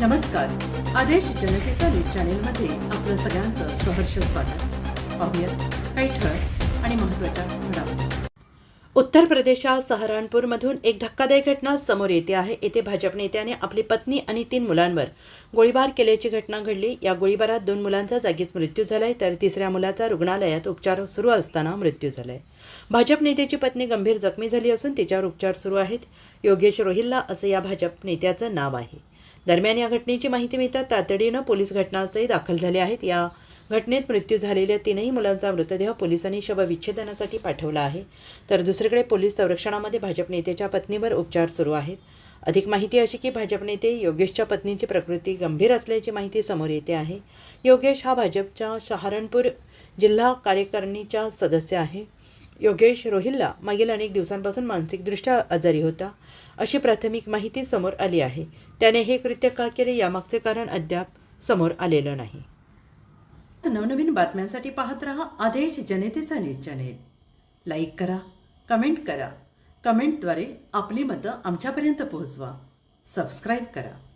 नमस्कार. आदेश जनतेचा न्यूज चॅनेलमध्ये आपलं सगळ्यांचं सहर्ष स्वागत. पाहूयात काही ठळक आणि महत्त्वाच्या घडामोडी. उत्तर प्रदेशात सहारणपूरमधून एक धक्कादायक घटना समोर येते आहे. येथे भाजप नेत्याने आपली पत्नी आणि तीन मुलांवर गोळीबार केल्याची घटना घडली. या गोळीबारात दोन मुलांचा जागीच मृत्यू झालाय तर तिसऱ्या मुलाचा रुग्णालयात उपचार सुरू असताना मृत्यू झालाय. भाजप नेत्याची पत्नी गंभीर जखमी झाली असून तिच्यावर उपचार सुरू आहेत. योगेश रोहिल्ला असं या भाजप नेत्याचं नाव आहे. दरम्यान या घटनेची माहिती मिळतात तातडीनं पोलीस घटनास्थळी दाखल झाले आहेत. या घटनेत मृत्यू झालेल्या तीनही मुलांचा मृतदेह पोलिसांनी शवविच्छेदनासाठी पाठवला आहे. तर दुसरीकडे पोलीस संरक्षणामध्ये भाजप नेत्याच्या पत्नीवर उपचार सुरू आहेत. अधिक माहिती अशी की भाजप नेते योगेशच्या पत्नीची प्रकृती गंभीर असल्याची माहिती समोर येते आहे. योगेश हा भाजपच्या सहारणपूर जिल्हा कार्यकारिणीचा सदस्य आहे. योगेश रोहिल्ला मागील अनेक दिवसांपासून मानसिकदृष्ट्या आजारी होता. अशी प्राथमिक माहिती समोर आली आहे. त्याने हे कृत्य का केले यामागचे कारण अद्याप समोर आलेलं नाही. नवनवीन बातम्यांसाठी पाहत रहा आदेश जनतेचा न्यूज चॅनेल. लाईक करा कमेंट करा. कमेंटद्वारे आपली मतं आमच्यापर्यंत पोहोचवा. सबस्क्राईब करा.